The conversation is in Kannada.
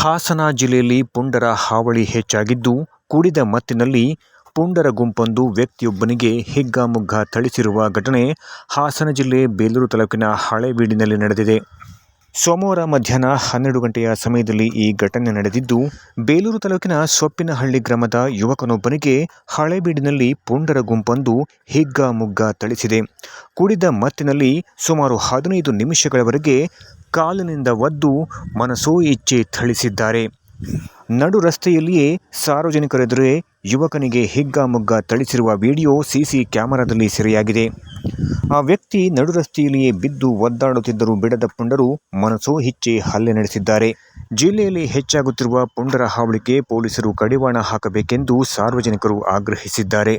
ಹಾಸನ ಜಿಲ್ಲೆಯಲ್ಲಿ ಪುಂಡರ ಹಾವಳಿ ಹೆಚ್ಚಾಗಿದ್ದು, ಕುಡಿದ ಮತ್ತಿನಲ್ಲಿ ಪುಂಡರ ಗುಂಪೊಂದು ವ್ಯಕ್ತಿಯೊಬ್ಬನಿಗೆ ಹಿಗ್ಗಾಮುಗ್ಗಾ ಥಳಿಸಿರುವ ಘಟನೆ ಹಾಸನ ಜಿಲ್ಲೆ ಬೇಲೂರು ತಾಲೂಕಿನ ಹಳೇಬೀಡಿನಲ್ಲಿ ನಡೆದಿದೆ. ಸೋಮವಾರ ಮಧ್ಯಾಹ್ನ ಹನ್ನೆರಡು ಗಂಟೆಯ ಸಮಯದಲ್ಲಿ ಈ ಘಟನೆ ನಡೆದಿದ್ದು, ಬೇಲೂರು ತಾಲೂಕಿನ ಸೊಪ್ಪಿನಹಳ್ಳಿ ಗ್ರಾಮದ ಯುವಕನೊಬ್ಬನಿಗೆ ಹಳೇಬೀಡಿನಲ್ಲಿ ಪುಂಡರ ಗುಂಪೊಂದು ಹಿಗ್ಗಾಮುಗ್ಗಾ ಥಳಿಸಿದೆ. ಕುಡಿದ ಮತ್ತಿನಲ್ಲಿ ಸುಮಾರು ಹದಿನೈದು ನಿಮಿಷಗಳವರೆಗೆ ಕಾಲಿನಿಂದ ಒದ್ದು ಮನಸೋ ಇಚ್ಛೆ ಥಳಿಸಿದ್ದಾರೆ. ನಡು ರಸ್ತೆಯಲ್ಲಿಯೇ ಸಾರ್ವಜನಿಕರೆದುರೇ ಯುವಕನಿಗೆ ಹಿಗ್ಗಾಮುಗ್ಗ ಥಳಿಸಿರುವ ವಿಡಿಯೋ ಸಿಸಿ ಕ್ಯಾಮೆರಾದಲ್ಲಿ ಸೆರೆಯಾಗಿದೆ. ಆ ವ್ಯಕ್ತಿ ನಡು ರಸ್ತೆಯಲ್ಲಿಯೇ ಬಿದ್ದು ಒದ್ದಾಡುತ್ತಿದ್ದರೂ ಬಿಡದ ಪುಂಡರು ಮನಸೋ ಇಚ್ಛೆ ಹಲ್ಲೆ ನಡೆಸಿದ್ದಾರೆ. ಜಿಲ್ಲೆಯಲ್ಲಿ ಹೆಚ್ಚಾಗುತ್ತಿರುವ ಪುಂಡರ ಹಾವಳಿಗೆ ಪೊಲೀಸರು ಕಡಿವಾಣ ಹಾಕಬೇಕೆಂದು ಸಾರ್ವಜನಿಕರು ಆಗ್ರಹಿಸಿದ್ದಾರೆ.